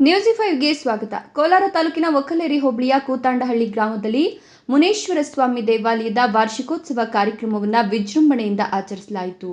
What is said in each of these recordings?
News ಫೈವ್ಗೆ ಸ್ವಾಗತ. ಕೋಲಾರ ತಾಲೂಕಿನ ಒಕ್ಕಲೇರಿ ಹೋಬಳಿಯ ಕೂತಾಂಡಹಳ್ಳಿ ಗ್ರಾಮದಲ್ಲಿ ಮುನೇಶ್ವರ ಸ್ವಾಮಿ ದೇವಾಲಯದ ವಾರ್ಷಿಕೋತ್ಸವ ಕಾರ್ಯಕ್ರಮವನ್ನು ವಿಜೃಂಭಣೆಯಿಂದ ಆಚರಿಸಲಾಯಿತು.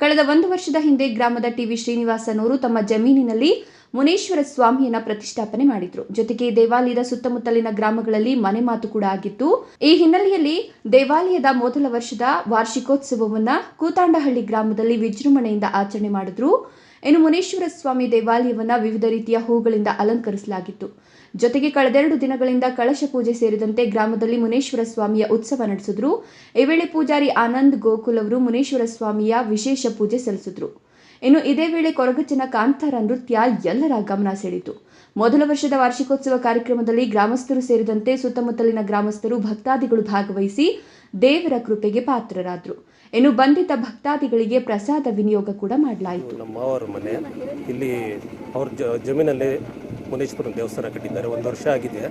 ಕಳೆದ ಒಂದು ವರ್ಷದ ಹಿಂದೆ ಗ್ರಾಮದ ಟಿವಿ ಶ್ರೀನಿವಾಸನವರು ತಮ್ಮ ಜಮೀನಿನಲ್ಲಿ ಮುನೇಶ್ವರ ಸ್ವಾಮಿಯನ್ನ ಪ್ರತಿಷ್ಠಾಪನೆ ಮಾಡಿದ್ರು. ಜೊತೆಗೆ ದೇವಾಲಯದ ಸುತ್ತಮುತ್ತಲಿನ ಗ್ರಾಮಗಳಲ್ಲಿ ಮನೆ ಮಾತು ಕೂಡ ಆಗಿತ್ತು. ಈ ಹಿನ್ನೆಲೆಯಲ್ಲಿ ದೇವಾಲಯದ ಮೊದಲ ವರ್ಷದ ವಾರ್ಷಿಕೋತ್ಸವವನ್ನ ಕೂತಾಂಡಹಳ್ಳಿ ಗ್ರಾಮದಲ್ಲಿ ವಿಜೃಂಭಣೆಯಿಂದ ಆಚರಣೆ ಮಾಡಿದ್ರು. ಇನ್ನು ಮುನೇಶ್ವರ ಸ್ವಾಮಿ ದೇವಾಲಯವನ್ನ ವಿವಿಧ ರೀತಿಯ ಹೂಗಳಿಂದ ಅಲಂಕರಿಸಲಾಗಿತ್ತು. ಜೊತೆಗೆ ಕಳೆದೆರಡು ದಿನಗಳಿಂದ ಕಳಶ ಪೂಜೆ ಸೇರಿದಂತೆ ಗ್ರಾಮದಲ್ಲಿ ಮುನೇಶ್ವರ ಸ್ವಾಮಿಯ ಉತ್ಸವ ನಡೆಸಿದ್ರು. ಈ ವೇಳೆ ಪೂಜಾರಿ ಆನಂದ್ ಗೋಕುಲ್ ಅವರು ಮುನೇಶ್ವರ ಸ್ವಾಮಿಯ ವಿಶೇಷ ಪೂಜೆ ಸಲ್ಲಿಸಿದ್ರು. ಇನ್ನು ಇದೇ ವೇಳೆ ಕೊರಗಜ್ಜನ ಕಾಂತಾರ ನೃತ್ಯ ಎಲ್ಲರ ಗಮನ ಸೆಳೆಯಿತು. ಮೊದಲ ವರ್ಷದ ವಾರ್ಷಿಕೋತ್ಸವ ಕಾರ್ಯಕ್ರಮದಲ್ಲಿ ಗ್ರಾಮಸ್ಥರು ಸೇರಿದಂತೆ ಸುತ್ತಮುತ್ತಲಿನ ಗ್ರಾಮಸ್ಥರು ಭಕ್ತಾದಿಗಳು ಭಾಗವಹಿಸಿ ದೇವರ ಕೃಪೆಗೆ ಪಾತ್ರರಾದರು. ಇನ್ನು ಬಂಧಿತ ಭಕ್ತಾದಿಗಳಿಗೆ ಪ್ರಸಾದ ವಿನಿಯೋಗ ಕೂಡ ಮಾಡಲಾಯಿತು. ನಮ್ಮ ಅವರ ಮನೆ, ಇಲ್ಲಿ ಅವ್ರ ಜಮೀನಲ್ಲಿ ಮುನೇಶ್ವರನ ದೇವಸ್ಥಾನ ಕಟ್ಟಿದ್ದಾರೆ. ಒಂದು ವರ್ಷ ಆಗಿದೆ.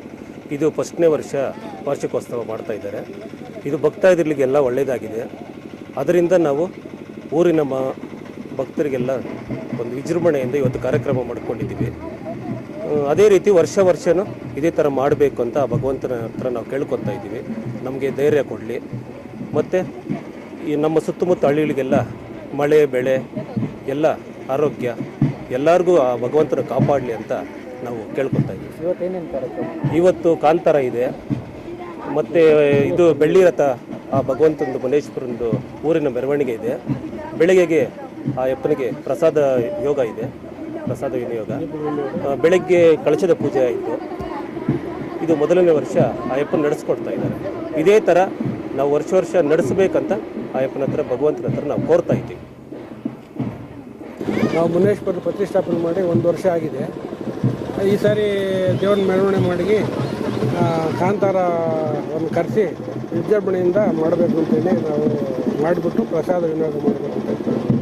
ಇದು ಫಸ್ಟ್ನೇ ವರ್ಷ ವಾರ್ಷಿಕೋತ್ಸವ ಮಾಡ್ತಾ ಇದ್ದಾರೆ. ಇದು ಭಕ್ತಾದಿಗಳಿಗೆಲ್ಲ ಒಳ್ಳೆಯದಾಗಿದೆ ಅದರಿಂದ ನಾವು ಊರಿನ ಭಕ್ತರಿಗೆಲ್ಲ ಒಂದು ವಿಜೃಂಭಣೆಯಿಂದ ಇವತ್ತು ಕಾರ್ಯಕ್ರಮ ಮಾಡ್ಕೊಂಡಿದ್ದೀವಿ. ಅದೇ ರೀತಿ ವರ್ಷ ವರ್ಷನೂ ಇದೇ ಥರ ಮಾಡಬೇಕು ಅಂತ ಆ ಭಗವಂತನ ಹತ್ರ ನಾವು ಕೇಳ್ಕೊತಾ ಇದ್ದೀವಿ. ನಮಗೆ ಧೈರ್ಯ ಕೊಡಲಿ. ಮತ್ತು ಈ ನಮ್ಮ ಸುತ್ತಮುತ್ತ ಹಳ್ಳಿಗಳಿಗೆಲ್ಲ ಮಳೆ ಬೆಳೆ ಎಲ್ಲ ಆರೋಗ್ಯ ಎಲ್ಲರಿಗೂ ಆ ಭಗವಂತನ ಕಾಪಾಡಲಿ ಅಂತ ನಾವು ಕೇಳ್ಕೊತಾ ಇದ್ದೀವಿ. ಇವತ್ತು ಕಾಂತಾರ ಇದೆ. ಮತ್ತು ಇದು ಬೆಳ್ಳಿ ರಥ ಆ ಭಗವಂತಂದು ಮನೇಶ್ವರಂದು ಊರಿನ ಮೆರವಣಿಗೆ ಇದೆ. ಬೆಳಗ್ಗೆಗೆ ಆ ಯಪ್ಪನಿಗೆ ಪ್ರಸಾದ ಯೋಗ ಇದೆ. ಪ್ರಸಾದ ವಿನಿಯೋಗ ಬೆಳಗ್ಗೆ ಕಳಚದ ಪೂಜೆ ಆಯಿತು. ಇದು ಮೊದಲನೇ ವರ್ಷ ಆ ನಡೆಸ್ಕೊಡ್ತಾ ಇದ್ದಾರೆ. ಇದೇ ಥರ ನಾವು ವರ್ಷ ವರ್ಷ ನಡೆಸಬೇಕಂತ ಆ ಯಪ್ಪನ ಹತ್ರ, ಭಗವಂತನ ಹತ್ರ ನಾವು ಕೋರ್ತಾ ಇದ್ದೀವಿ. ನಾವು ಮುನ್ನೇಶ್ವರ ಪ್ರತಿಷ್ಠಾಪನೆ ಮಾಡಿ ಒಂದು ವರ್ಷ ಆಗಿದೆ. ಈ ಸಾರಿ ದೇವರ ಮೆರವಣಿಗೆ ಮಾಡಿ ಕಾಂತಾರವನ್ನು ಕರೆಸಿ ವಿಜೃಂಭಣೆಯಿಂದ ಮಾಡಬೇಕು ಅಂತೇಳಿ ನಾವು ಮಾಡಿಬಿಟ್ಟು ಪ್ರಸಾದ ವಿನಿಯೋಗ ಮಾಡಬೇಕು ಅಂತ